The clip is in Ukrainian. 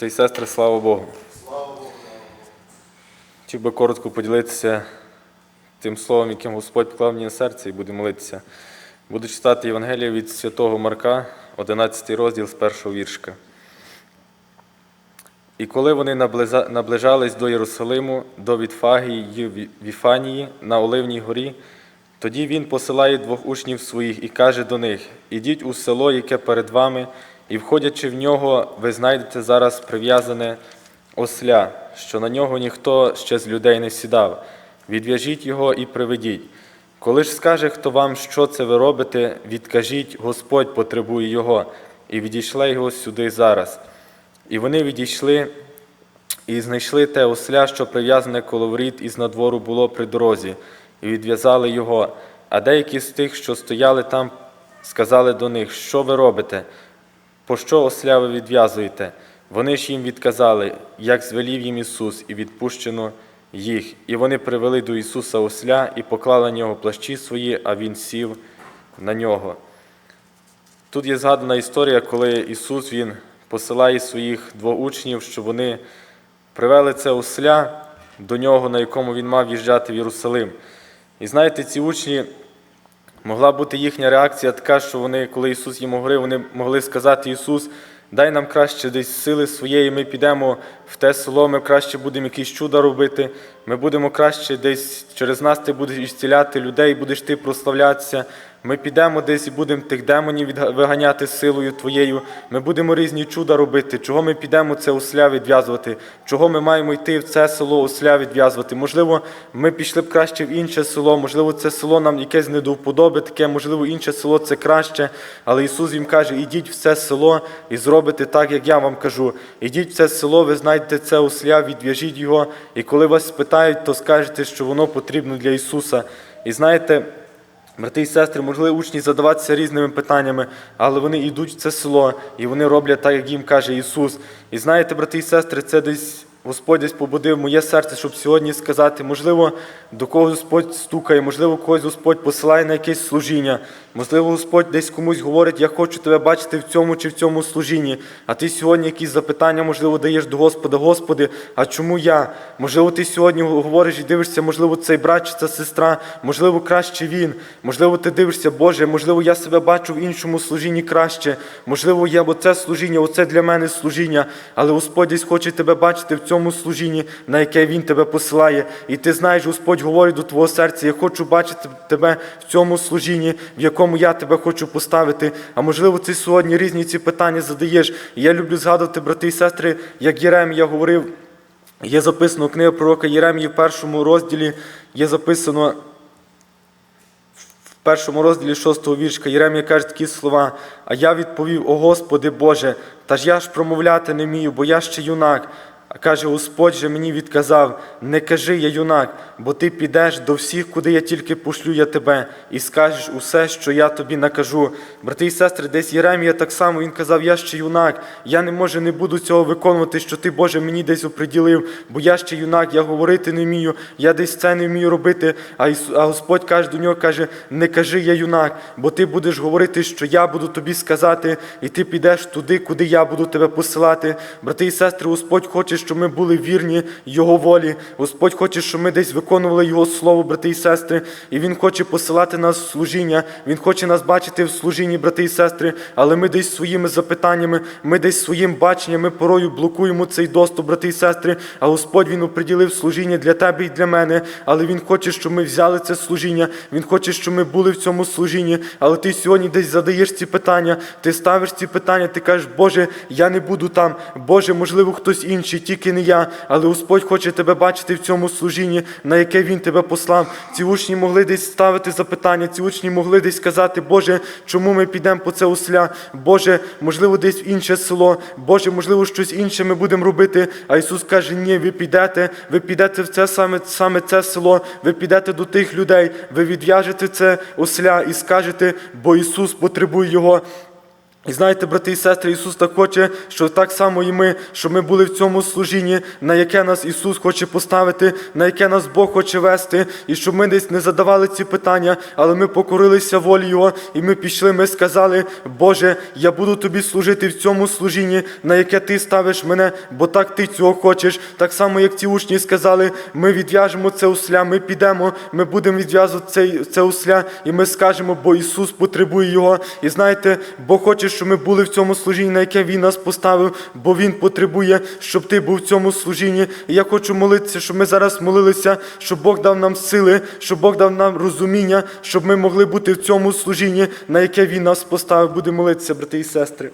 Брати і сестри, слава Богу. Хотів би коротко поділитися тим словом, яким Господь поклав мені на серце, і буду молитися. Буду читати Євангелія від святого Марка, 11 розділ з першого віршка. І коли вони наближались до Єрусалиму, до Вітфагії Віфанії на Оливній горі, тоді він посилає двох учнів своїх і каже до них: Ідіть у село, яке перед вами, і, входячи в нього, ви знайдете зараз прив'язане осля, що на нього ніхто ще з людей не сідав. Відв'яжіть його і приведіть. Коли ж скаже хто вам, що це ви робите, відкажіть, Господь потребує його, і відійшли його сюди зараз. І вони відійшли і знайшли те осля, що прив'язане коло воріт із надвору було при дорозі, і відв'язали його. А деякі з тих, що стояли там, сказали до них, що ви робите? Пощо осля ви відв'язуєте? Вони ж їм відказали, як звелів їм Ісус, і відпущено їх. І вони привели до Ісуса осля і поклали на нього плащі свої, а Він сів на нього. Тут є згадана історія, коли Ісус Він посилає своїх двох учнів, щоб вони привели це осля до нього, на якому він мав їжджати в Єрусалим. І знаєте, ці учні могла бути їхня реакція така, що вони, коли Ісус їм говорив, вони могли сказати Ісус, дай нам краще десь сили своєї, ми підемо в те село, ми краще будемо якісь чуда робити, ми будемо краще десь через нас ти будеш ісціляти людей, будеш ти прославлятися. Ми підемо десь і будемо тих демонів виганяти силою Твоєю. Ми будемо різні чуда робити. Чого ми підемо це осля відв'язувати? Чого ми маємо йти в це село осля відв'язувати? Можливо, ми пішли б краще в інше село, можливо, це село нам якесь не таке, можливо, інше село це краще. Але Ісус їм каже: ідіть в це село і зробите так, як я вам кажу. Ідіть в це село, ви знайдете це осля, відв'яжіть його. І коли вас спитають, то скажете, що воно потрібно для Ісуса. І знаєте. Брати і сестри, можливо, учні задаватися різними питаннями, але вони йдуть в це село і вони роблять так, як їм каже Ісус. І знаєте, брати і сестри, це десь Господь десь побудив моє серце, щоб сьогодні сказати, можливо, до когось Господь стукає, можливо, когось Господь посилає на якесь служіння, можливо, Господь десь комусь говорить, я хочу тебе бачити в цьому чи в цьому служінні. А ти сьогодні якісь запитання, можливо, даєш до Господа, Господи, а чому я? Можливо, ти сьогодні говориш і дивишся, можливо, цей брат чи ця сестра, можливо, краще він. Можливо, ти дивишся, Боже, можливо, я себе бачу в іншому служінні краще. Можливо, я оце служіння, оце для мене служіння. Але Господь десь хоче тебе бачити в цьому служінні, на яке Він тебе посилає. І ти знаєш, Господь говорить до твого серця, я хочу бачити тебе в цьому служінні, в якому я тебе хочу поставити. А можливо, ти сьогодні різні ці питання задаєш. І я люблю згадувати, брати і сестри, як Єремія говорив. Є записано книга пророка Єремії в першому розділі, є записано в першому розділі шостого віршка Єремія каже такі слова: А я відповів: О Господи Боже, та ж я ж промовляти не вмію, бо я ще юнак. А каже, Господь же мені відказав: не кажи я юнак, бо ти підеш до всіх, куди я тільки пошлю я тебе, і скажеш усе, що я тобі накажу. Брати і сестри, десь Єремія так само він казав, я ще юнак, я не може не буду цього виконувати, що ти, Боже, мені десь оприділив, бо я ще юнак, я говорити не вмію, я десь це не вмію робити. А, Господь каже до нього, каже, не кажи я юнак, бо ти будеш говорити, що я буду тобі сказати, і ти підеш туди, куди я буду тебе посилати. Брати і сестри, Господь хоче, щоб ми були вірні Його волі. Господь хоче, щоб ми десь виконували Його слово, брати і сестри, і Він хоче посилати нас в служіння. Він хоче нас бачити в служінні, брати і сестри, але ми десь своїми запитаннями, ми десь своїм баченням, ми порою блокуємо цей доступ, брати і сестри. А Господь Він оприділив служіння для тебе і для мене. Але Він хоче, щоб ми взяли це служіння. Він хоче, щоб ми були в цьому служінні. Але ти сьогодні десь задаєш ці питання, ти ставиш ці питання, ти кажеш, Боже, я не буду там. Боже, можливо, хтось інший, тільки не я. Але Господь хоче тебе бачити в цьому служінні, на яке Він тебе послав. Ці учні могли десь ставити запитання, ці учні могли десь сказати, Боже, чому ми підемо по це осля? Боже, можливо, десь в інше село, Боже, можливо, щось інше ми будемо робити. А Ісус каже, ні, ви підете, ви підете в це саме, саме це село, ви підете до тих людей, ви відв'яжете це осля і скажете, бо Ісус потребує його. І знаєте, брати і сестри, Ісус так хоче, що так само і ми, щоб ми були в цьому служінні, на яке нас Ісус хоче поставити, на яке нас Бог хоче вести, і щоб ми десь не задавали ці питання, але ми покорилися волі Його, і ми пішли, ми сказали, Боже, я буду тобі служити в цьому служінні, на яке ти ставиш мене, бо так ти цього хочеш. Так само, як ті учні сказали, ми відв'яжемо це усля, ми підемо, ми будемо відв'язувати цей, це усля, і ми скажемо, бо Ісус потребує його. І знаєте, Бог хоче, щоб ми були в цьому служінні, на яке Він нас поставив, бо Він потребує, щоб ти був в цьому служінні. І я хочу молитися, щоб ми зараз молилися, щоб Бог дав нам сили, щоб Бог дав нам розуміння, щоб ми могли бути в цьому служінні, на яке Він нас поставив. Будемо молитися, брати і сестри.